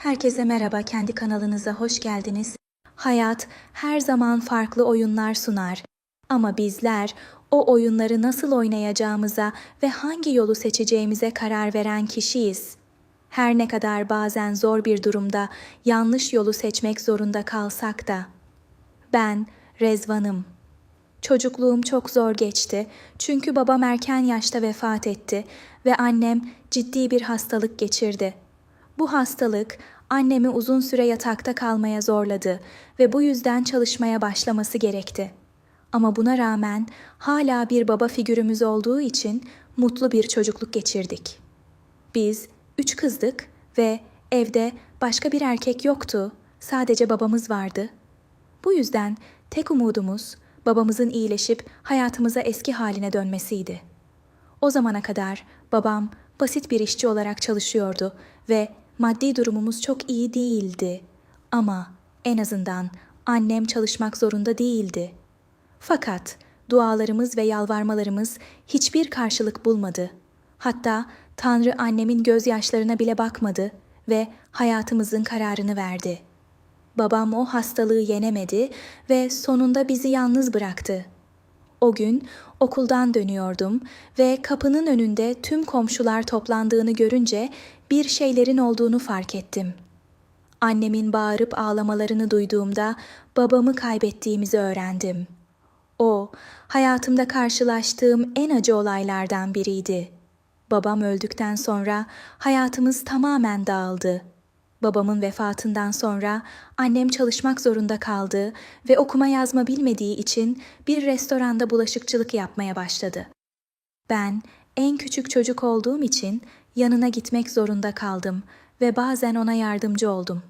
Herkese merhaba, kendi kanalınıza hoş geldiniz. Hayat her zaman farklı oyunlar sunar. Ama bizler o oyunları nasıl oynayacağımıza ve hangi yolu seçeceğimize karar veren kişiyiz. Her ne kadar bazen zor bir durumda yanlış yolu seçmek zorunda kalsak da. Ben Rezvan'ım. Çocukluğum çok zor geçti çünkü babam erken yaşta vefat etti ve annem ciddi bir hastalık geçirdi. Bu hastalık annemi uzun süre yatakta kalmaya zorladı ve bu yüzden çalışmaya başlaması gerekti. Ama buna rağmen hala bir baba figürümüz olduğu için mutlu bir çocukluk geçirdik. Biz üç kızdık ve evde başka bir erkek yoktu, sadece babamız vardı. Bu yüzden tek umudumuz babamızın iyileşip hayatımıza eski haline dönmesiydi. O zamana kadar babam basit bir işçi olarak çalışıyordu ve maddi durumumuz çok iyi değildi. Ama en azından annem çalışmak zorunda değildi. Fakat dualarımız ve yalvarmalarımız hiçbir karşılık bulmadı. Hatta Tanrı annemin gözyaşlarına bile bakmadı ve hayatımızın kararını verdi. Babam o hastalığı yenemedi ve sonunda bizi yalnız bıraktı. O gün okuldan dönüyordum ve kapının önünde tüm komşular toplandığını görünce bir şeylerin olduğunu fark ettim. Annemin bağırıp ağlamalarını duyduğumda babamı kaybettiğimizi öğrendim. O, hayatımda karşılaştığım en acı olaylardan biriydi. Babam öldükten sonra hayatımız tamamen dağıldı. Babamın vefatından sonra annem çalışmak zorunda kaldı ve okuma yazma bilmediği için bir restoranda bulaşıkçılık yapmaya başladı. Ben en küçük çocuk olduğum için yanına gitmek zorunda kaldım ve bazen ona yardımcı oldum.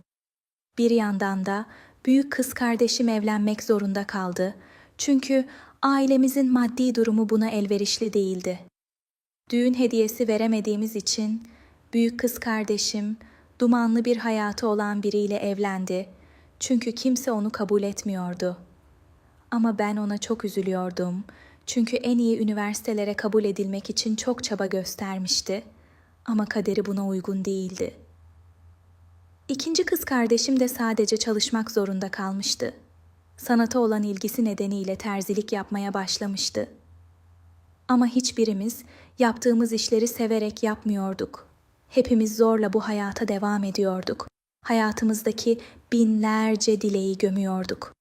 Bir yandan da büyük kız kardeşim evlenmek zorunda kaldı. Çünkü ailemizin maddi durumu buna elverişli değildi. Düğün hediyesi veremediğimiz için büyük kız kardeşim dumanlı bir hayatı olan biriyle evlendi. Çünkü kimse onu kabul etmiyordu. Ama ben ona çok üzülüyordum. Çünkü en iyi üniversitelere kabul edilmek için çok çaba göstermişti. Ama kaderi buna uygun değildi. İkinci kız kardeşim de sadece çalışmak zorunda kalmıştı. Sanata olan ilgisi nedeniyle terzilik yapmaya başlamıştı. Ama hiçbirimiz yaptığımız işleri severek yapmıyorduk. Hepimiz zorla bu hayata devam ediyorduk. Hayatımızdaki binlerce dileği gömüyorduk.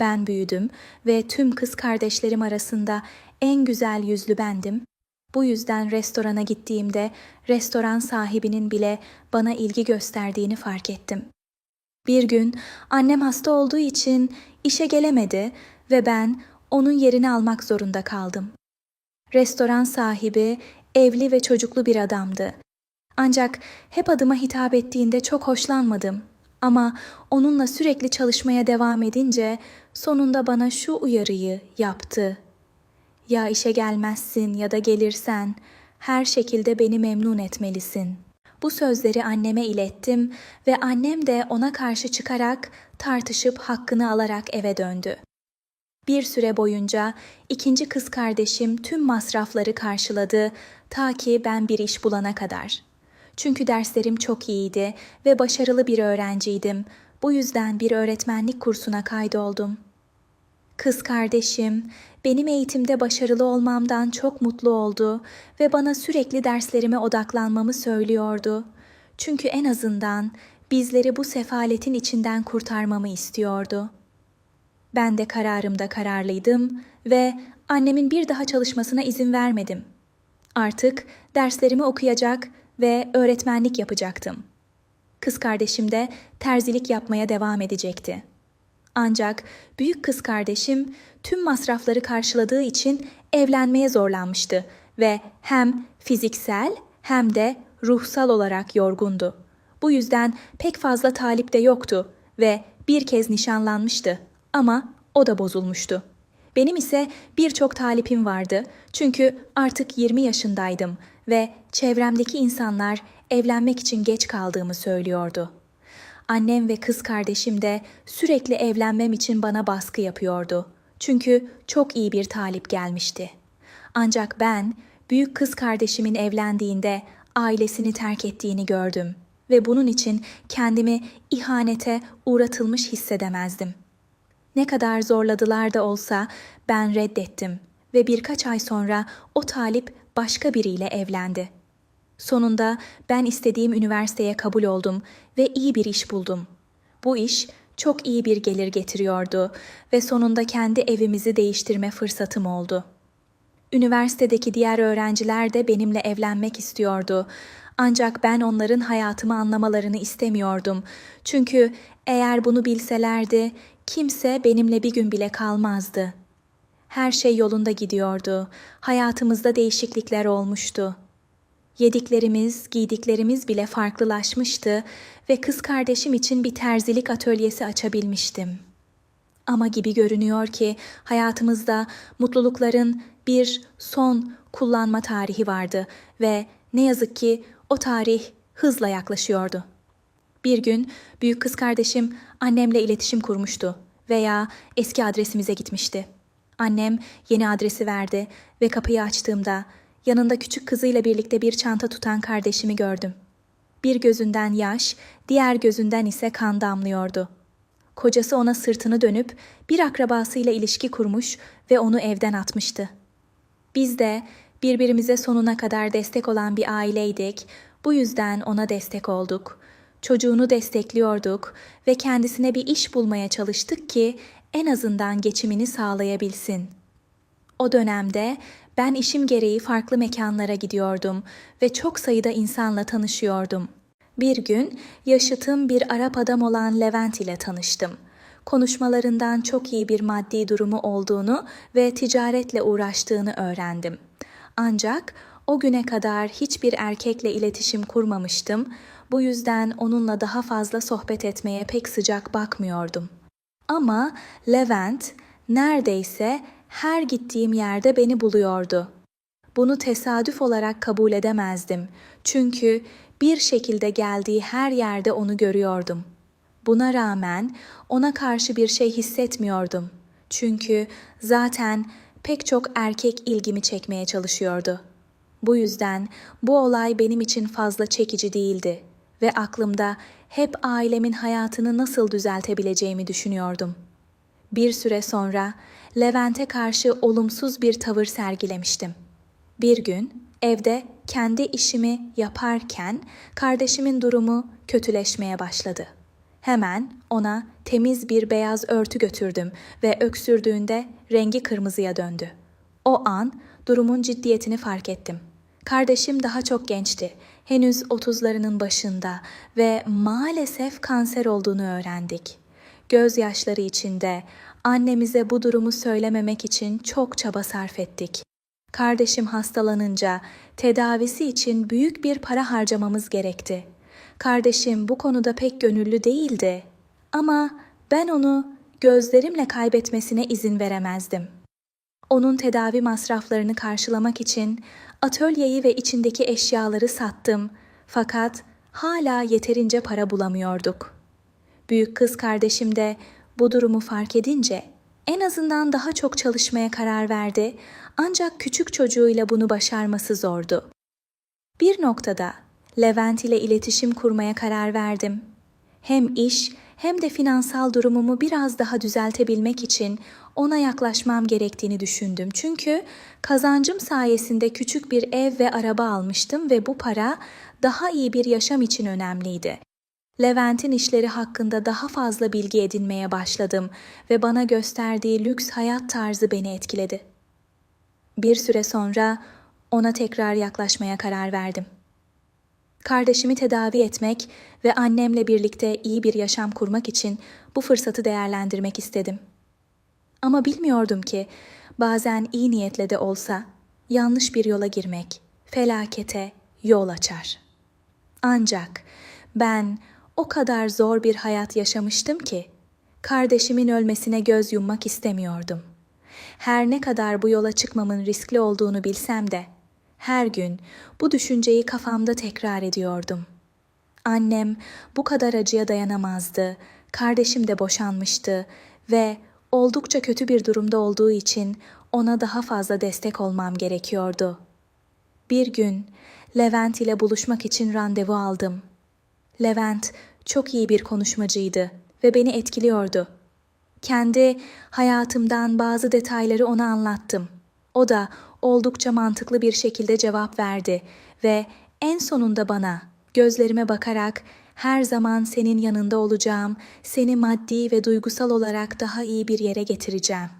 Ben büyüdüm ve tüm kız kardeşlerim arasında en güzel yüzlü bendim. Bu yüzden restorana gittiğimde restoran sahibinin bile bana ilgi gösterdiğini fark ettim. Bir gün annem hasta olduğu için işe gelemedi ve ben onun yerini almak zorunda kaldım. Restoran sahibi evli ve çocuklu bir adamdı. Ancak hep adıma hitap ettiğinde çok hoşlanmadım. Ama onunla sürekli çalışmaya devam edince sonunda bana şu uyarıyı yaptı. Ya işe gelmezsin ya da gelirsen her şekilde beni memnun etmelisin. Bu sözleri anneme ilettim ve annem de ona karşı çıkarak tartışıp hakkını alarak eve döndü. Bir süre boyunca ikinci kız kardeşim tüm masrafları karşıladı ta ki ben bir iş bulana kadar. Çünkü derslerim çok iyiydi ve başarılı bir öğrenciydim. Bu yüzden bir öğretmenlik kursuna kaydoldum. Kız kardeşim benim eğitimde başarılı olmamdan çok mutlu oldu ve bana sürekli derslerime odaklanmamı söylüyordu. Çünkü en azından bizleri bu sefaletin içinden kurtarmamı istiyordu. Ben de kararımda kararlıydım ve annemin bir daha çalışmasına izin vermedim. Artık derslerimi okuyacak ve öğretmenlik yapacaktım. Kız kardeşim de terzilik yapmaya devam edecekti. Ancak büyük kız kardeşim tüm masrafları karşıladığı için evlenmeye zorlanmıştı ve hem fiziksel hem de ruhsal olarak yorgundu. Bu yüzden pek fazla talip de yoktu ve bir kez nişanlanmıştı ama o da bozulmuştu. Benim ise birçok talipim vardı çünkü artık 20 yaşındaydım ve çevremdeki insanlar evlenmek için geç kaldığımı söylüyordu. Annem ve kız kardeşim de sürekli evlenmem için bana baskı yapıyordu. Çünkü çok iyi bir talip gelmişti. Ancak ben büyük kız kardeşimin evlendiğinde ailesini terk ettiğini gördüm ve bunun için kendimi ihanete uğratılmış hissedemezdim. Ne kadar zorladılar da olsa ben reddettim ve birkaç ay sonra o talip başka biriyle evlendi. Sonunda ben istediğim üniversiteye kabul oldum ve iyi bir iş buldum. Bu iş çok iyi bir gelir getiriyordu ve sonunda kendi evimizi değiştirme fırsatım oldu. Üniversitedeki diğer öğrenciler de benimle evlenmek istiyordu. Ancak ben onların hayatımı anlamalarını istemiyordum. Çünkü eğer bunu bilselerdi kimse benimle bir gün bile kalmazdı. Her şey yolunda gidiyordu. Hayatımızda değişiklikler olmuştu. Yediklerimiz, giydiklerimiz bile farklılaşmıştı ve kız kardeşim için bir terzilik atölyesi açabilmiştim. Ama gibi görünüyor ki hayatımızda mutlulukların bir son kullanma tarihi vardı ve ne yazık ki o tarih hızla yaklaşıyordu. Bir gün büyük kız kardeşim annemle iletişim kurmuştu veya eski adresimize gitmişti. Annem yeni adresi verdi ve kapıyı açtığımda yanında küçük kızıyla birlikte bir çanta tutan kardeşimi gördüm. Bir gözünden yaş, diğer gözünden ise kan damlıyordu. Kocası ona sırtını dönüp bir akrabasıyla ilişki kurmuş ve onu evden atmıştı. Biz de birbirimize sonuna kadar destek olan bir aileydik. Bu yüzden ona destek olduk. Çocuğunu destekliyorduk ve kendisine bir iş bulmaya çalıştık ki en azından geçimini sağlayabilsin. O dönemde ben işim gereği farklı mekanlara gidiyordum ve çok sayıda insanla tanışıyordum. Bir gün yaşıtım bir Arap adam olan Levent ile tanıştım. Konuşmalarından çok iyi bir maddi durumu olduğunu ve ticaretle uğraştığını öğrendim. Ancak o güne kadar hiçbir erkekle iletişim kurmamıştım. Bu yüzden onunla daha fazla sohbet etmeye pek sıcak bakmıyordum. Ama Levent neredeyse her gittiğim yerde beni buluyordu. Bunu tesadüf olarak kabul edemezdim. Çünkü bir şekilde geldiği her yerde onu görüyordum. Buna rağmen ona karşı bir şey hissetmiyordum. Çünkü zaten pek çok erkek ilgimi çekmeye çalışıyordu. Bu yüzden bu olay benim için fazla çekici değildi ve aklımda hep ailemin hayatını nasıl düzeltebileceğimi düşünüyordum. Bir süre sonra Levent'e karşı olumsuz bir tavır sergilemiştim. Bir gün evde kendi işimi yaparken kardeşimin durumu kötüleşmeye başladı. Hemen ona temiz bir beyaz örtü götürdüm ve öksürdüğünde rengi kırmızıya döndü. O an durumun ciddiyetini fark ettim. Kardeşim daha çok gençti. Henüz otuzlarının başında ve maalesef kanser olduğunu öğrendik. Gözyaşları içinde annemize bu durumu söylememek için çok çaba sarf ettik. Kardeşim hastalanınca tedavisi için büyük bir para harcamamız gerekti. Kardeşim bu konuda pek gönüllü değildi. Ama ben onu gözlerimle kaybetmesine izin veremezdim. Onun tedavi masraflarını karşılamak için atölyeyi ve içindeki eşyaları sattım. Fakat hala yeterince para bulamıyorduk. Büyük kız kardeşim de bu durumu fark edince en azından daha çok çalışmaya karar verdi ancak küçük çocuğuyla bunu başarması zordu. Bir noktada Levent ile iletişim kurmaya karar verdim. Hem iş hem de finansal durumumu biraz daha düzeltebilmek için ona yaklaşmam gerektiğini düşündüm. Çünkü kazancım sayesinde küçük bir ev ve araba almıştım ve bu para daha iyi bir yaşam için önemliydi. Levent'in işleri hakkında daha fazla bilgi edinmeye başladım ve bana gösterdiği lüks hayat tarzı beni etkiledi. Bir süre sonra ona tekrar yaklaşmaya karar verdim. Kardeşimi tedavi etmek ve annemle birlikte iyi bir yaşam kurmak için bu fırsatı değerlendirmek istedim. Ama bilmiyordum ki bazen iyi niyetle de olsa yanlış bir yola girmek felakete yol açar. Ancak ben o kadar zor bir hayat yaşamıştım ki kardeşimin ölmesine göz yummak istemiyordum. Her ne kadar bu yola çıkmamın riskli olduğunu bilsem de her gün bu düşünceyi kafamda tekrar ediyordum. Annem bu kadar acıya dayanamazdı. Kardeşim de boşanmıştı ve oldukça kötü bir durumda olduğu için ona daha fazla destek olmam gerekiyordu. Bir gün Levent ile buluşmak için randevu aldım. Levent çok iyi bir konuşmacıydı ve beni etkiliyordu. Kendi hayatımdan bazı detayları ona anlattım. O da oldukça mantıklı bir şekilde cevap verdi ve en sonunda bana gözlerime bakarak her zaman senin yanında olacağım, seni maddi ve duygusal olarak daha iyi bir yere getireceğim,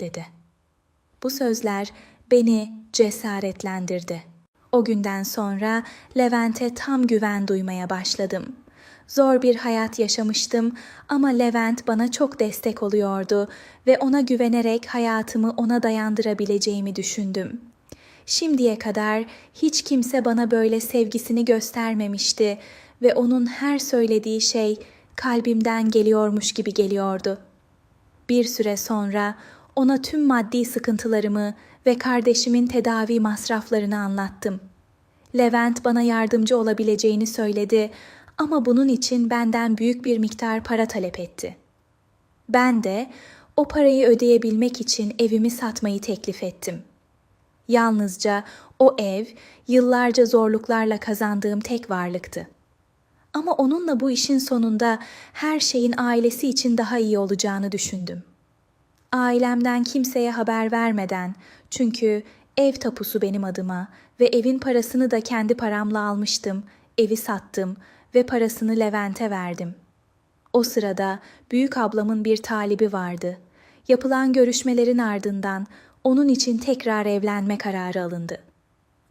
dedi. Bu sözler beni cesaretlendirdi. O günden sonra Levent'e tam güven duymaya başladım. Zor bir hayat yaşamıştım ama Levent bana çok destek oluyordu ve ona güvenerek hayatımı ona dayandırabileceğimi düşündüm. Şimdiye kadar hiç kimse bana böyle sevgisini göstermemişti ve onun her söylediği şey kalbimden geliyormuş gibi geliyordu. Bir süre sonra ona tüm maddi sıkıntılarımı ve kardeşimin tedavi masraflarını anlattım. Levent bana yardımcı olabileceğini söyledi ama bunun için benden büyük bir miktar para talep etti. Ben de o parayı ödeyebilmek için evimi satmayı teklif ettim. Yalnızca o ev yıllarca zorluklarla kazandığım tek varlıktı. Ama onunla bu işin sonunda her şeyin ailesi için daha iyi olacağını düşündüm. Ailemden kimseye haber vermeden çünkü ev tapusu benim adıma ve evin parasını da kendi paramla almıştım, evi sattım ve parasını Levent'e verdim. O sırada büyük ablamın bir talibi vardı. Yapılan görüşmelerin ardından onun için tekrar evlenme kararı alındı.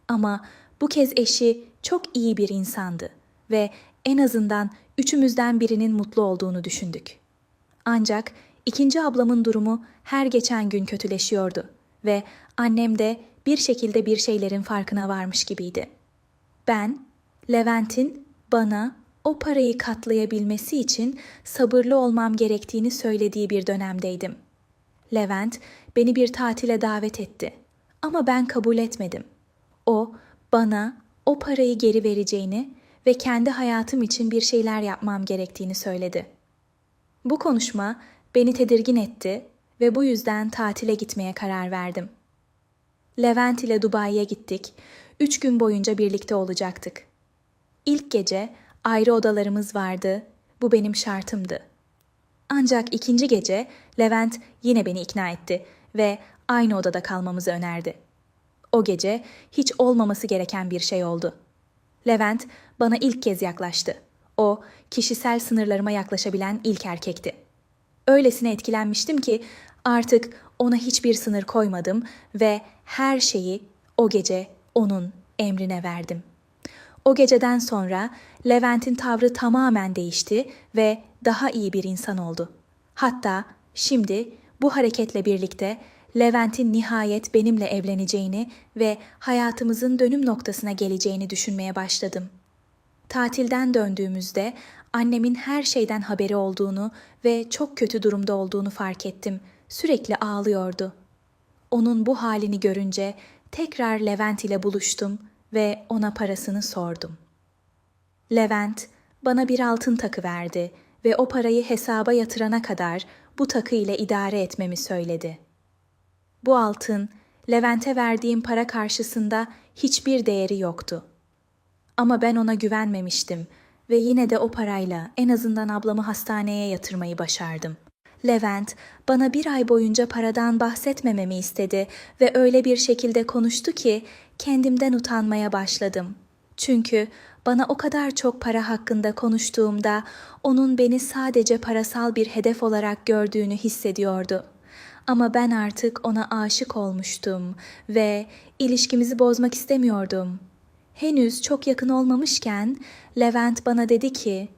Ama bu kez eşi çok iyi bir insandı ve en azından üçümüzden birinin mutlu olduğunu düşündük. Ancak ikinci ablamın durumu her geçen gün kötüleşiyordu ve annem de bir şekilde bir şeylerin farkına varmış gibiydi. Ben, Levent'in bana o parayı katlayabilmesi için sabırlı olmam gerektiğini söylediği bir dönemdeydim. Levent beni bir tatile davet etti ama ben kabul etmedim. O bana o parayı geri vereceğini ve kendi hayatım için bir şeyler yapmam gerektiğini söyledi. Bu konuşma beni tedirgin etti ve bu yüzden tatile gitmeye karar verdim. Levent ile Dubai'ye gittik. Üç gün boyunca birlikte olacaktık. İlk gece ayrı odalarımız vardı. Bu benim şartımdı. Ancak ikinci gece Levent yine beni ikna etti ve aynı odada kalmamızı önerdi. O gece hiç olmaması gereken bir şey oldu. Levent bana ilk kez yaklaştı. O, kişisel sınırlarıma yaklaşabilen ilk erkekti. Öylesine etkilenmiştim ki artık ona hiçbir sınır koymadım ve her şeyi o gece onun emrine verdim. O geceden sonra Levent'in tavrı tamamen değişti ve daha iyi bir insan oldu. Hatta şimdi bu hareketle birlikte Levent'in nihayet benimle evleneceğini ve hayatımızın dönüm noktasına geleceğini düşünmeye başladım. Tatilden döndüğümüzde annemin her şeyden haberi olduğunu ve çok kötü durumda olduğunu fark ettim. Sürekli ağlıyordu. Onun bu halini görünce tekrar Levent ile buluştum ve ona parasını sordum. Levent bana bir altın takı verdi ve o parayı hesaba yatırana kadar bu takı ile idare etmemi söyledi. Bu altın Levent'e verdiğim para karşısında hiçbir değeri yoktu. Ama ben ona güvenmemiştim ve yine de o parayla en azından ablamı hastaneye yatırmayı başardım. Levent bana bir ay boyunca paradan bahsetmememi istedi ve öyle bir şekilde konuştu ki kendimden utanmaya başladım. Çünkü bana o kadar çok para hakkında konuştuğumda onun beni sadece parasal bir hedef olarak gördüğünü hissediyordu. Ama ben artık ona aşık olmuştum ve ilişkimizi bozmak istemiyordum. Henüz çok yakın olmamışken Levent bana dedi ki,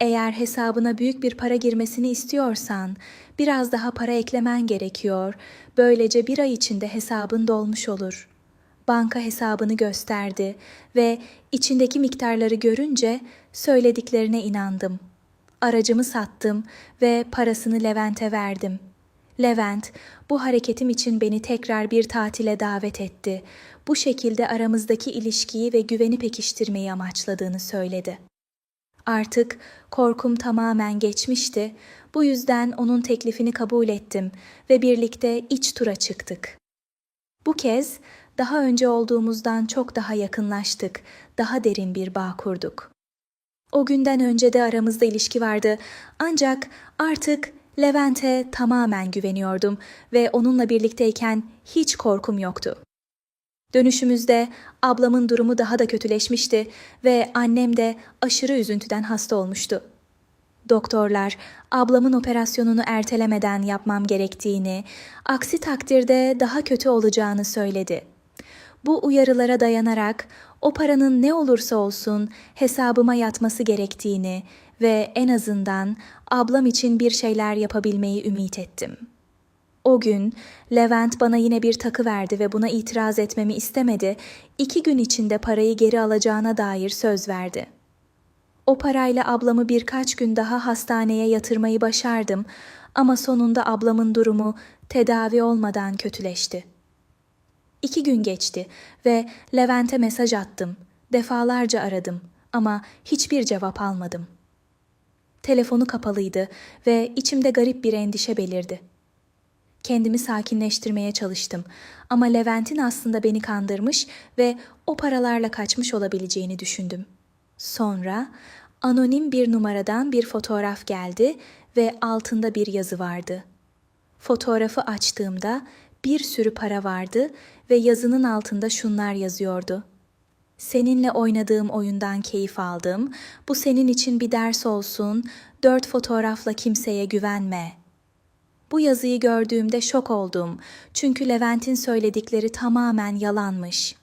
eğer hesabına büyük bir para girmesini istiyorsan biraz daha para eklemen gerekiyor. Böylece bir ay içinde hesabın dolmuş olur. Banka hesabını gösterdi ve içindeki miktarları görünce söylediklerine inandım. Aracımı sattım ve parasını Levent'e verdim. Levent bu hareketim için beni tekrar bir tatile davet etti. Bu şekilde aramızdaki ilişkiyi ve güveni pekiştirmeyi amaçladığını söyledi. Artık korkum tamamen geçmişti. Bu yüzden onun teklifini kabul ettim ve birlikte iç tura çıktık. Bu kez daha önce olduğumuzdan çok daha yakınlaştık, daha derin bir bağ kurduk. O günden önce de aramızda ilişki vardı. Ancak artık Levent'e tamamen güveniyordum ve onunla birlikteyken hiç korkum yoktu. Dönüşümüzde ablamın durumu daha da kötüleşmişti ve annem de aşırı üzüntüden hasta olmuştu. Doktorlar ablamın operasyonunu ertelemeden yapmam gerektiğini, aksi takdirde daha kötü olacağını söyledi. Bu uyarılara dayanarak o paranın ne olursa olsun hesabıma yatması gerektiğini ve en azından ablam için bir şeyler yapabilmeyi ümit ettim. O gün Levent bana yine bir takı verdi ve buna itiraz etmemi istemedi. İki gün içinde parayı geri alacağına dair söz verdi. O parayla ablamı birkaç gün daha hastaneye yatırmayı başardım ama sonunda ablamın durumu tedavi olmadan kötüleşti. İki gün geçti ve Levent'e mesaj attım. Defalarca aradım ama hiçbir cevap almadım. Telefonu kapalıydı ve içimde garip bir endişe belirdi. Kendimi sakinleştirmeye çalıştım ama Levent'in aslında beni kandırmış ve o paralarla kaçmış olabileceğini düşündüm. Sonra anonim bir numaradan bir fotoğraf geldi ve altında bir yazı vardı. Fotoğrafı açtığımda bir sürü para vardı ve yazının altında şunlar yazıyordu. Seninle oynadığım oyundan keyif aldım. Bu senin için bir ders olsun. Dört fotoğrafla kimseye güvenme. Bu yazıyı gördüğümde şok oldum. Çünkü Levent'in söyledikleri tamamen yalanmış.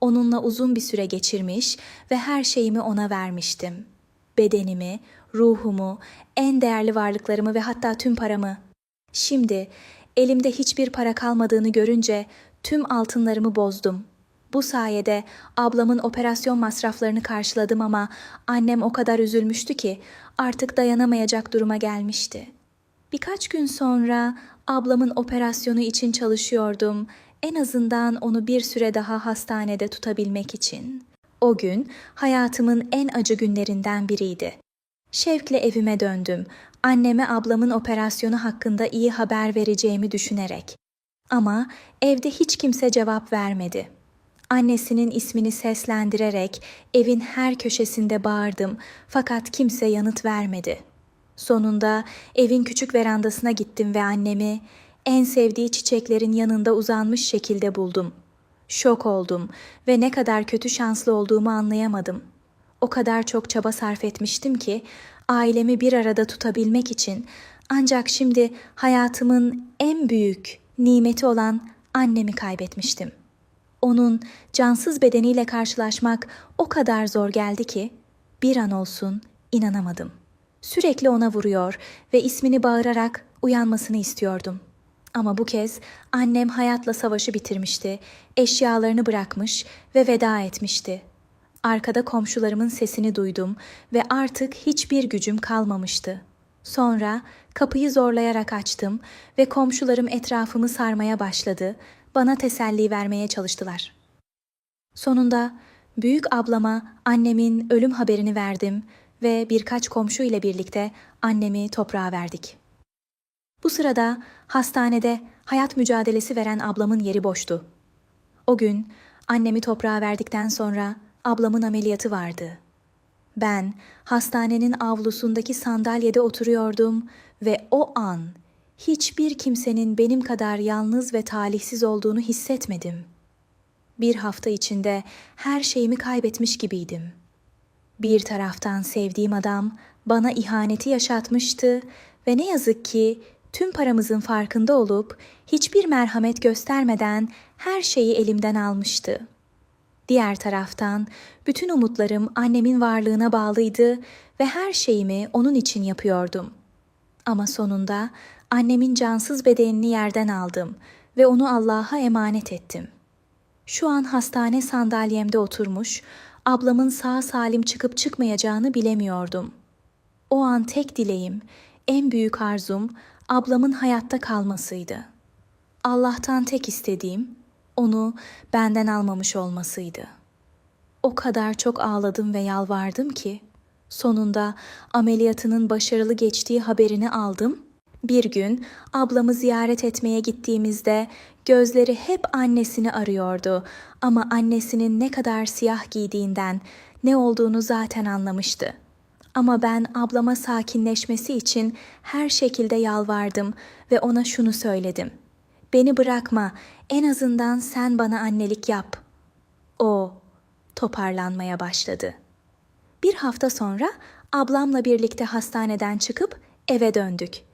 Onunla uzun bir süre geçirmiş ve her şeyimi ona vermiştim. Bedenimi, ruhumu, en değerli varlıklarımı ve hatta tüm paramı. Şimdi elimde hiçbir para kalmadığını görünce tüm altınlarımı bozdum. Bu sayede ablamın operasyon masraflarını karşıladım ama annem o kadar üzülmüştü ki artık dayanamayacak duruma gelmişti. Birkaç gün sonra ablamın operasyonu için çalışıyordum. En azından onu bir süre daha hastanede tutabilmek için. O gün hayatımın en acı günlerinden biriydi. Şevkle evime döndüm. Anneme ablamın operasyonu hakkında iyi haber vereceğimi düşünerek. Ama evde hiç kimse cevap vermedi. Annesinin ismini seslendirerek evin her köşesinde bağırdım fakat kimse yanıt vermedi. Sonunda evin küçük verandasına gittim ve annemi en sevdiği çiçeklerin yanında uzanmış şekilde buldum. Şok oldum ve ne kadar kötü şanslı olduğumu anlayamadım. O kadar çok çaba sarf etmiştim ki ailemi bir arada tutabilmek için ancak şimdi hayatımın en büyük nimeti olan annemi kaybetmiştim. Onun cansız bedeniyle karşılaşmak o kadar zor geldi ki bir an olsun inanamadım. Sürekli ona vuruyor ve ismini bağırarak uyanmasını istiyordum. Ama bu kez annem hayatla savaşı bitirmişti, eşyalarını bırakmış ve veda etmişti. Arkada komşularımın sesini duydum ve artık hiçbir gücüm kalmamıştı. Sonra kapıyı zorlayarak açtım ve komşularım etrafımı sarmaya başladı, bana teselli vermeye çalıştılar. Sonunda büyük ablama annemin ölüm haberini verdim ve birkaç komşu ile birlikte annemi toprağa verdik. Bu sırada hastanede hayat mücadelesi veren ablamın yeri boştu. O gün annemi toprağa verdikten sonra ablamın ameliyatı vardı. Ben hastanenin avlusundaki sandalyede oturuyordum ve o an hiçbir kimsenin benim kadar yalnız ve talihsiz olduğunu hissetmedim. Bir hafta içinde her şeyimi kaybetmiş gibiydim. Bir taraftan sevdiğim adam bana ihaneti yaşatmıştı ve ne yazık ki tüm paramızın farkında olup hiçbir merhamet göstermeden her şeyi elimden almıştı. Diğer taraftan bütün umutlarım annemin varlığına bağlıydı ve her şeyimi onun için yapıyordum. Ama sonunda annemin cansız bedenini yerden aldım ve onu Allah'a emanet ettim. Şu an hastane sandalyemde oturmuş, ablamın sağ salim çıkıp çıkmayacağını bilemiyordum. O an tek dileğim, en büyük arzum ablamın hayatta kalmasıydı. Allah'tan tek istediğim onu benden almamış olmasıydı. O kadar çok ağladım ve yalvardım ki sonunda ameliyatının başarılı geçtiği haberini aldım. Bir gün ablamı ziyaret etmeye gittiğimizde gözleri hep annesini arıyordu ama annesinin ne kadar siyah giydiğinden ne olduğunu zaten anlamıştı. Ama ben ablama sakinleşmesi için her şekilde yalvardım ve ona şunu söyledim. Beni bırakma, en azından sen bana annelik yap. O toparlanmaya başladı. Bir hafta sonra ablamla birlikte hastaneden çıkıp eve döndük.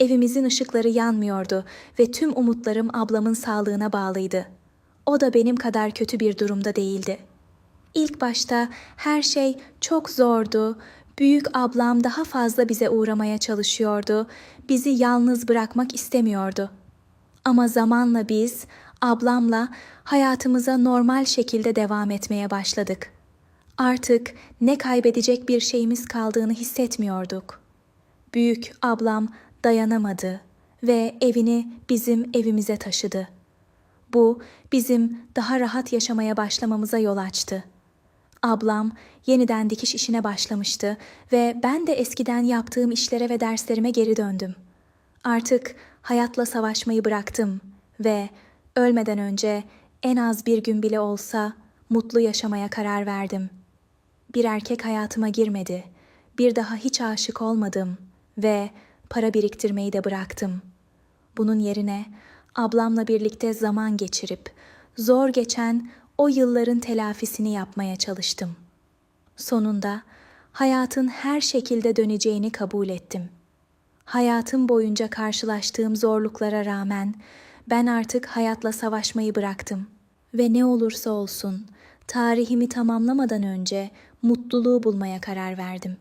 Evimizin ışıkları yanmıyordu ve tüm umutlarım ablamın sağlığına bağlıydı. O da benim kadar kötü bir durumda değildi. İlk başta her şey çok zordu. Büyük ablam daha fazla bize uğramaya çalışıyordu. Bizi yalnız bırakmak istemiyordu. Ama zamanla biz ablamla hayatımıza normal şekilde devam etmeye başladık. Artık ne kaybedecek bir şeyimiz kaldığını hissetmiyorduk. Büyük ablam dayanamadı ve evini bizim evimize taşıdı. Bu bizim daha rahat yaşamaya başlamamıza yol açtı. Ablam yeniden dikiş işine başlamıştı ve ben de eskiden yaptığım işlere ve derslerime geri döndüm. Artık hayatla savaşmayı bıraktım ve ölmeden önce en az bir gün bile olsa mutlu yaşamaya karar verdim. Bir erkek hayatıma girmedi. Bir daha hiç aşık olmadım ve para biriktirmeyi de bıraktım. Bunun yerine ablamla birlikte zaman geçirip zor geçen o yılların telafisini yapmaya çalıştım. Sonunda hayatın her şekilde döneceğini kabul ettim. Hayatım boyunca karşılaştığım zorluklara rağmen ben artık hayatla savaşmayı bıraktım ve ne olursa olsun tarihimi tamamlamadan önce mutluluğu bulmaya karar verdim.